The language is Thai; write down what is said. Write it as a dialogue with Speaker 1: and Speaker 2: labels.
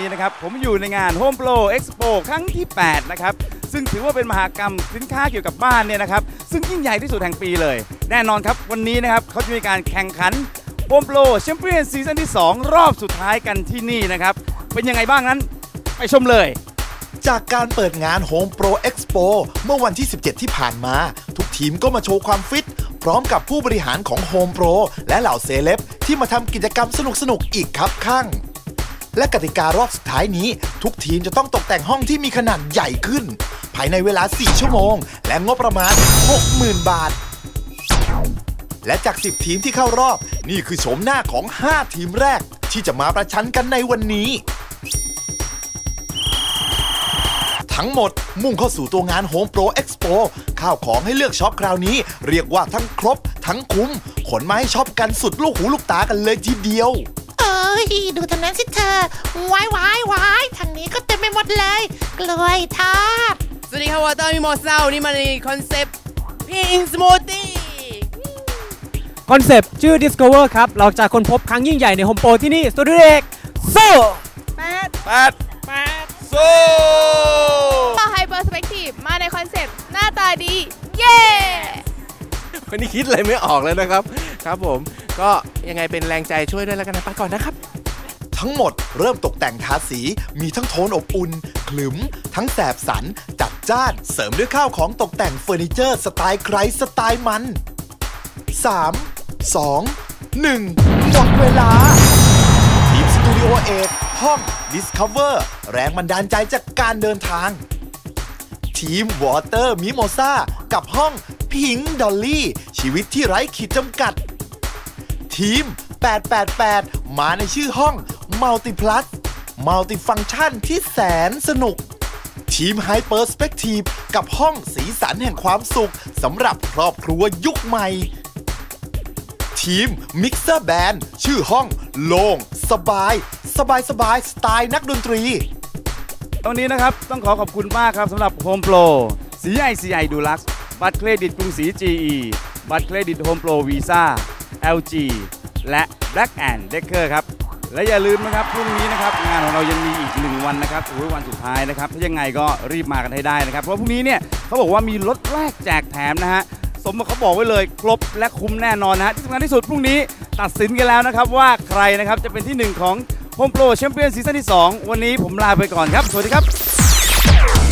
Speaker 1: นี้นะครับผมอยู่ในงาน Home Pro Expo ครั้งที่ 8 นะครับ ซึ่งถือว่าเป็นมหากรรมสินค้าเกี่ยวกับบ้านเนี่ยนะครับ ซึ่งยิ่งใหญ่ที่สุดแห่งปีเลย แน่นอนครับ วันนี้นะครับเขาจะมีการแข่งขัน Home Pro Champion ซีซั่นที่ 2 รอบสุดท้ายกันที่นี่นะครับ เป็นยังไงบ้างนั้น ไปชมเลย
Speaker 2: จากการเปิดงาน Home Pro Expo เมื่อวันที่ 17 ที่ผ่านมา ทุกทีมก็มาโชว์ความฟิต พร้อมกับผู้บริหารของ Home Pro และเหล่าเซเลบที่มาทำกิจกรรมสนุกๆ อีกครับข้าง และกติการอบสุดท้ายนี้ ทุกทีมจะต้องตกแต่งห้องที่มีขนาดใหญ่ขึ้น ภายในเวลา 4 ชั่วโมง และงบประมาณ 60,000 บาท และจาก 10 ทีมที่เข้ารอบ นี่คือโฉมหน้าของ 5 ทีมแรก ที่จะมาประชันกันในวันนี้ทั้งหมดมุ่งเข้าสู่ตัวงาน Home Pro Expo ข้าวของให้เลือกช็อปคราวนี้ เรียกว่าทั้งครบ ทั้งคุ้ม ขนมาให้ช็อปกันสุดลูกหูลูกตากันเลยทีเดียว
Speaker 3: ยดูทางนั้นสิเธอวายวายวายทางนี้ก็เต็มไปหมดเลย กล้วยทอด
Speaker 4: สวัสดีครับวอเตอร์มิโมซาวันนี้มาในคอนเซปต์พิงสมูทตี้
Speaker 5: คอนเซปต์ชื่อ Discover ครับ เราจะค้นพบครั้งยิ่งใหญ่ในโฮมโปรที่นี่สตูดิโอเอกโซ่
Speaker 1: 8สู้
Speaker 6: ต่อไฮเปอร์สเปกทีฟมาในคอนเซปต์หน้าตาดี เย้
Speaker 4: วันนี้คิดอะไรไม่ออกเลยนะครับ ครับผม ก็ยังไงเป็นแรงใจช่วยด้วยแล้วกันนะไปก่อนนะครับ
Speaker 2: ทั้งหมดเริ่มตกแต่งทาสี มีทั้งโทนอบอุ่นขลึม ทั้งแสบสัน จัดจ้าน เสริมด้วยข้าวของตกแต่งเฟอร์นิเจอร์สไตล์ใครสไตล์มัน 3 2 1 หมดเวลา ทีมสตูดิโอเอกห้อง Discover แรงบันดาลใจจากการเดินทาง ทีมวอเตอร์มิโมซากับห้องพิงดอลลี่ ชีวิตที่ไร้ขีดจำกัด ทีม 888 มาในชื่อห้อง Multiplus Multifunction ที่แสนสนุก ทีม Hyperspective กับห้องสีสันแห่งความสุขสำหรับครอบครัวยุคใหม่ ทีม Mixer Band ชื่อห้อง โล่งสบาย สบายสบายสไตล์นักดนตรี
Speaker 1: ตรงนี้นะครับ ต้องขอขอบคุณมากครับสำหรับ Home Pro สีใหญ่สีใหญ่ดูลักบัตรเครดิตกรุงศรี GE บัตรเครดิต Home Pro Visa LG และ Black and Decker ครับ และอย่าลืมนะครับพรุ่งนี้นะครับงานของเรายังมีอีกหนึ่งวันนะครับโอ้ยวันสุดท้ายนะครับถ้ายังไงก็รีบมากันให้ได้นะครับ เพราะพรุ่งนี้เนี่ยเขาบอกว่ามีรถแรกแจกแถมนะฮะสมกับเขาบอกไว้เลยครบและคุ้มแน่นอนนะฮะที่สำคัญที่สุดพรุ่งนี้ตัดสินกันแล้วนะครับว่าใครนะครับจะเป็นที่หนึ่งของ Home Pro Champion ซีซั่นที่ 2 วันนี้ผมลาไปก่อนครับ สวัสดีครับ